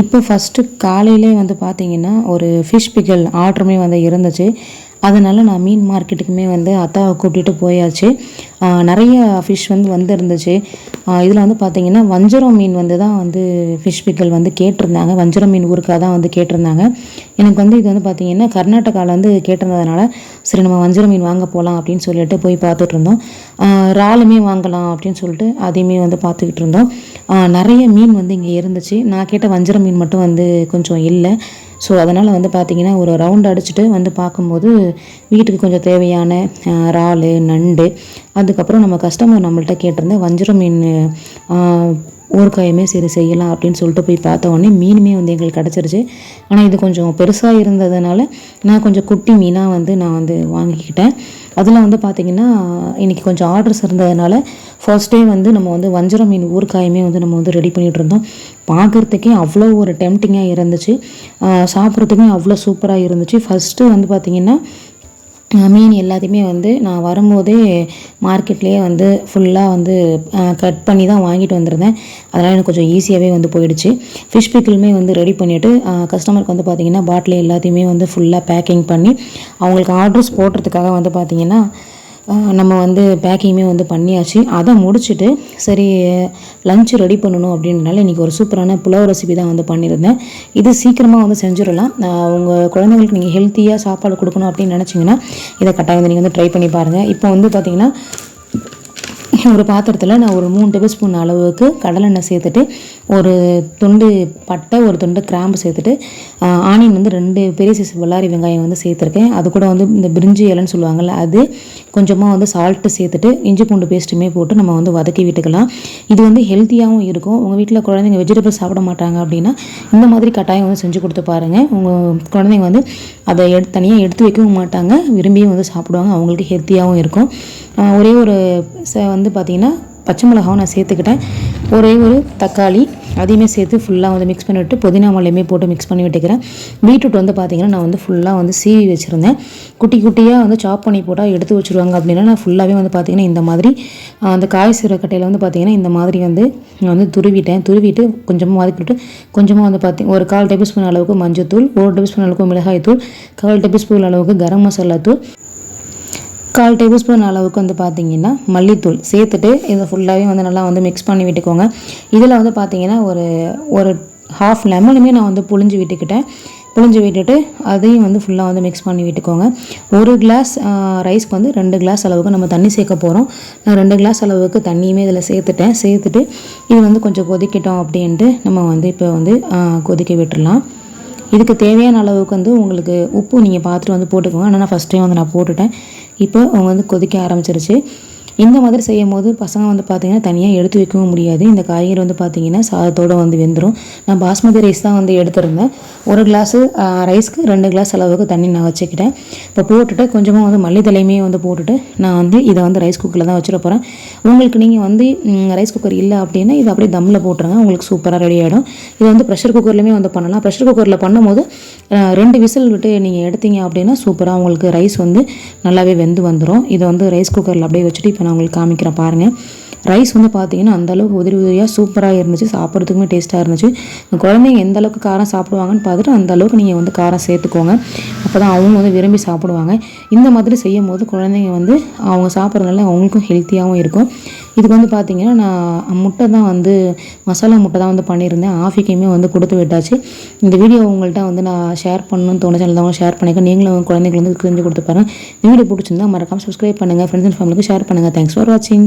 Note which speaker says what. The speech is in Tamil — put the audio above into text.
Speaker 1: இப்போ ஃபஸ்ட்டு காலையிலே வந்து பார்த்தீங்கன்னா ஒரு ஃபிஷ் பிக்கல் ஆர்டருமே வந்து இருந்துச்சு. அதனால் நான் மீன் மார்க்கெட்டுக்குமே வந்து அத்தாவை கூட்டிகிட்டு போயாச்சு. நிறைய ஃபிஷ் வந்து வந்துருந்துச்சு. இதில் வந்து பார்த்திங்கன்னா வஞ்சரம் மீன் வந்து தான் வந்து ஃபிஷ் பிக்கல் வந்து கேட்டிருந்தாங்க. வஞ்சரம் மீன் ஊருக்காக தான் வந்து கேட்டிருந்தாங்க. எனக்கு வந்து இது வந்து பார்த்திங்கன்னா கர்நாடகாவில் வந்து கேட்டிருந்ததுனால சரி நம்ம வஞ்சரம் மீன் வாங்க போகலாம் அப்படின்னு சொல்லிட்டு போய் பார்த்துட்டு இருந்தோம். இறாலுமே வாங்கலாம் அப்படின்னு சொல்லிட்டு அதையுமே வந்து பார்த்துக்கிட்டு இருந்தோம். நிறைய மீன் வந்து இங்கே இருந்துச்சு. நான் கேட்ட வஞ்சரம் மீன் மட்டும் வந்து கொஞ்சம் இல்லை. ஸோ அதனால் வந்து பார்த்திங்கன்னா ஒரு ரவுண்ட் அடிச்சுட்டு வந்து பார்க்கும்போது வீட்டுக்கு கொஞ்சம் தேவையான இறால் நண்டு அதுக்கப்புறம் நம்ம கஸ்டமர் நம்மள்ட்ட கேட்டிருந்த வஞ்சரம் மீன் ஆஹ், சரி செய்யலாம் அப்படின்னு சொல்லிட்டு போய் பார்த்த உடனே மீனுமே வந்து எங்களுக்கு கிடச்சிருச்சு. ஆனால் இது கொஞ்சம் பெருசாக இருந்ததுனால நான் கொஞ்சம் குட்டி மீனாக வந்து நான் வந்து வாங்கிக்கிட்டேன். அதில் வந்து பார்த்திங்கன்னா இன்றைக்கி கொஞ்சம் ஆர்டர்ஸ் இருந்ததுனால ஃபர்ஸ்ட் டே வந்து நம்ம வந்து வஞ்சரம் மீன் ஊறுகாயுமே வந்து நம்ம வந்து ரெடி பண்ணிகிட்டு இருந்தோம். பார்க்குறதுக்கே அவ்வளோ ஒரு டெம்டிங்காக இருந்துச்சு. ஆஹ் சாப்பிட்றதுக்குமே அவ்வளோ சூப்பராக இருந்துச்சு. ஃபஸ்ட்டு வந்து பார்த்திங்கன்னா மீன் எல்லாத்தையுமே வந்து நான் வரும்போதே மார்க்கெட்லேயே வந்து ஃபுல்லாக வந்து கட் பண்ணி தான் வாங்கிட்டு வந்திருந்தேன். அதனால் எனக்கு கொஞ்சம் ஈஸியாகவே வந்து போயிடுச்சு. ஃபிஷ் பிக்கிளுமே வந்து ரெடி பண்ணிவிட்டு கஸ்டமருக்கு வந்து பார்த்திங்கன்னா பாட்டில் எல்லாத்தையுமே வந்து ஃபுல்லாக பேக்கிங் பண்ணி அவங்களுக்கு ஆர்டர்ஸ் போடுறதுக்காக வந்து பார்த்திங்கன்னா நம்ம வந்து பேக்கிங்குமே வந்து பண்ணியாச்சு. அதை முடிச்சுட்டு சரி லஞ்ச் ரெடி பண்ணணும் அப்படின்றனால இன்றைக்கி ஒரு சூப்பரான புலாவ் ரெசிபி தான் வந்து பண்ணியிருந்தேன். இது சீக்கிரமாக வந்து செஞ்சிடலாம். உங்கள் குழந்தைங்களுக்கு நீங்கள் ஹெல்த்தியாக சாப்பாடு கொடுக்கணும் அப்படின்னு நினச்சிங்கன்னா இதை கட்டாயம் வந்து நீங்கள் வந்து ட்ரை பண்ணி பாருங்கள் இப்போ வந்து பார்த்திங்கன்னா ஒரு பாத்திரத்தில் நான் ஒரு மூணு டேபிள் ஸ்பூன் அளவுக்கு கடலெண்ணெய் சேர்த்துட்டு ஒரு துண்டு பட்டை ஒரு துண்டு கிராம்பு சேர்த்துட்டு ஆனியன் வந்து ரெண்டு பெரிய சைஸ் வெள்ளாரி வெங்காயம் வந்து சேர்த்துருக்கேன். அது கூட வந்து இந்த பிரிஞ்சி இலைன்னு சொல்லுவாங்கள்ல அது கொஞ்சமாக வந்து சால்ட்டு சேர்த்துட்டு இஞ்சி பூண்டு பேஸ்ட்டுமே போட்டு நம்ம வந்து வதக்கி விட்டுக்கலாம். இது வந்து ஹெல்த்தியாகவும் இருக்கும். உங்கள் வீட்டில் குழந்தைங்க வெஜிடபிள்ஸ் சாப்பிட மாட்டாங்க அப்படின்னா இந்த மாதிரி கட்டாயம் வந்து செஞ்சு கொடுத்து பாருங்கள் உங்கள் குழந்தைங்க வந்து அதை எடு தனியாக எடுத்து வைக்கவும் மாட்டாங்க. விரும்பியும் வந்து சாப்பிடுவாங்க. அவங்களுக்கு ஹெல்த்தியாகவும் இருக்கும். ஒரே ஒரு ச- வந்து பார்த்திங்கன்னா பச்சை மிளகாவும் நான் சேர்த்துக்கிட்டேன். ஒரே ஒரு தக்காளி அதையுமே சேர்த்து ஃபுல்லாக வந்து மிக்ஸ் பண்ணிவிட்டு புதினா மலையுமே போட்டு மிக்ஸ் பண்ணி விட்டுக்கிறேன். பீட்ரூட் வந்து பார்த்திங்கன்னா நான் வந்து ஃபுல்லாக வந்து சீவி வச்சுருந்தேன். குட்டி குட்டியாக வந்து சாப் பண்ணி போட்டால் எடுத்து வச்சுருவாங்க அப்படின்னா நான் ஃபுல்லாகவே வந்து பார்த்திங்கன்னா இந்த மாதிரி அந்த காய் சீரக்கட்டையில் வந்து பார்த்திங்கன்னா இந்த மாதிரி வந்து நான் வந்து துருவிட்டேன். துருவிட்டு கொஞ்சமாக வதக்கிட்டு கொஞ்சமாக வந்து பார்த்தி ஒரு கால் டேபிள் ஸ்பூன் அளவுக்கு மஞ்சத்தூள் ஒரு டேபிள் ஸ்பூன் அளவுக்கு மிளகாய் தூள் கால் டேபிள் ஸ்பூன் அளவுக்கு கரம் மசாலா தூள் கால் டேபிள் ஸ்பூன் அளவுக்கு வந்து பார்த்தீங்கன்னா மல்லித்தூள் சேர்த்துட்டு இதை ஃபுல்லாகவே வந்து நல்லா வந்து மிக்ஸ் பண்ணி விட்டுக்கோங்க. இதில் வந்து பார்த்தீங்கன்னா ஒரு ஒரு ஹாஃப் லெமனுமே நான் வந்து புழிஞ்சு விட்டுக்கிட்டேன். புழிஞ்சு விட்டுட்டு அதையும் வந்து ஃபுல்லாக வந்து மிக்ஸ் பண்ணி விட்டுக்கோங்க. ஒரு கிளாஸ் ரைஸ்க்கு வந்து ரெண்டு கிளாஸ் அளவுக்கு நம்ம தண்ணி சேர்க்க போகிறோம் நான் ரெண்டு கிளாஸ் அளவுக்கு தண்ணியுமே இதில் சேர்த்துட்டேன். சேர்த்துட்டு இது வந்து கொஞ்சம் கொதிக்கட்டும் அப்படின்ட்டு நம்ம வந்து இப்போ வந்து கொதிக்க விட்டுடலாம். இதுக்கு தேவையான அளவுக்கு வந்து உங்களுக்கு உப்பு நீங்கள் பார்த்துட்டு வந்து போட்டுக்கோங்க. ஆனால் நான் ஃபஸ்ட் டைம் வந்து நான் போட்டுட்டேன். இப்போ அவங்க வந்து கொதிக்க ஆரம்பிச்சிருச்சு. இந்த மாதிரி செய்யும் போது பசங்க வந்து பார்த்திங்கன்னா தனியாக எடுத்து வைக்கவும் முடியாது. இந்த காய்கறி வந்து பார்த்திங்கன்னா சாதத்தோடு வந்து வெந்துடும் நான் பாஸ்மதி ரைஸ் தான் வந்து எடுத்திருந்தேன். ஒரு கிளாஸு ரைஸ்க்கு ரெண்டு கிளாஸ் அளவுக்கு தண்ணி நான் வச்சுக்கிட்டேன். இப்போ போட்டுட்டு கொஞ்சமாக வந்து மல்லித்தலையுமே வந்து போட்டுட்டு நான் வந்து இதை வந்து ரைஸ் குக்கரில் தான் வச்சுட போகிறேன் உங்களுக்கு நீங்கள் வந்து ரைஸ் குக்கர் இல்லை அப்படின்னா இதை அப்படியே தம்மில் போட்டுருங்க. உங்களுக்கு சூப்பராக ரெடி ஆகிடும் இது வந்து ப்ரெஷர் குக்கர்லேயுமே வந்து பண்ணலாம். ப்ரெஷர் குக்கரில் பண்ணும்போது ரெண்டு விசில் விட்டு நீங்கள் எடுத்தீங்க அப்படின்னா சூப்பராக உங்களுக்கு ரைஸ் வந்து நல்லாவே வெந்து வந்துடும் இதை வந்து ரைஸ் குக்கரில் அப்படியே வச்சுட்டு இப்போ நான் உங்களுக்கு காமிக்கிறேன் பாருங்கள் ரைஸ் வந்து பார்த்தீங்கன்னா அந்தளவுக்கு உதிரி உதிரியாக சூப்பராக இருந்துச்சு. சாப்பிட்றதுக்குமே டேஸ்ட்டாக இருந்துச்சு. குழந்தைங்க எந்த அளவுக்கு காரம் சாப்பிடுவாங்கன்னு பார்த்துட்டு அந்த அளவுக்கு நீங்கள் வந்து காரம் சேர்த்துக்கோங்க. அப்போ தான் அவங்க வந்து விரும்பி சாப்பிடுவாங்க. இந்த மாதிரி செய்யும் போது குழந்தைங்க வந்து அவங்க சாப்பிட்றதுனால அவங்களுக்கும் ஹெல்த்தியாகவும் இருக்கும். இதுக்கு வந்து பார்த்தீங்கன்னா நான் முட்டை தான் வந்து மசாலா முட்டை தான் வந்து பண்ணியிருந்தேன். ஆஃபிக்கையுமே வந்து கொடுத்து விட்டாச்சு. இந்த வீடியோ உங்கள்கிட்ட வந்து நான் ஷேர் பண்ணணும்னு தோணுச்சு. தான் ஷேர் பண்ணிக்க நீங்களும் குழந்தைங்களுக்கு வந்து செஞ்சு கொடுத்து பாருங்கள் வீடியோ பிடிச்சிருந்தா மறக்காம சப்ஸ்கிரைப் பண்ணுங்கள் ஃப்ரெண்ட்ஸ் அண்ட் ஃபேமிலிக்கு ஷேர் பண்ணுங்கள் தேங்க்ஸ் ஃபார் வாட்சிங்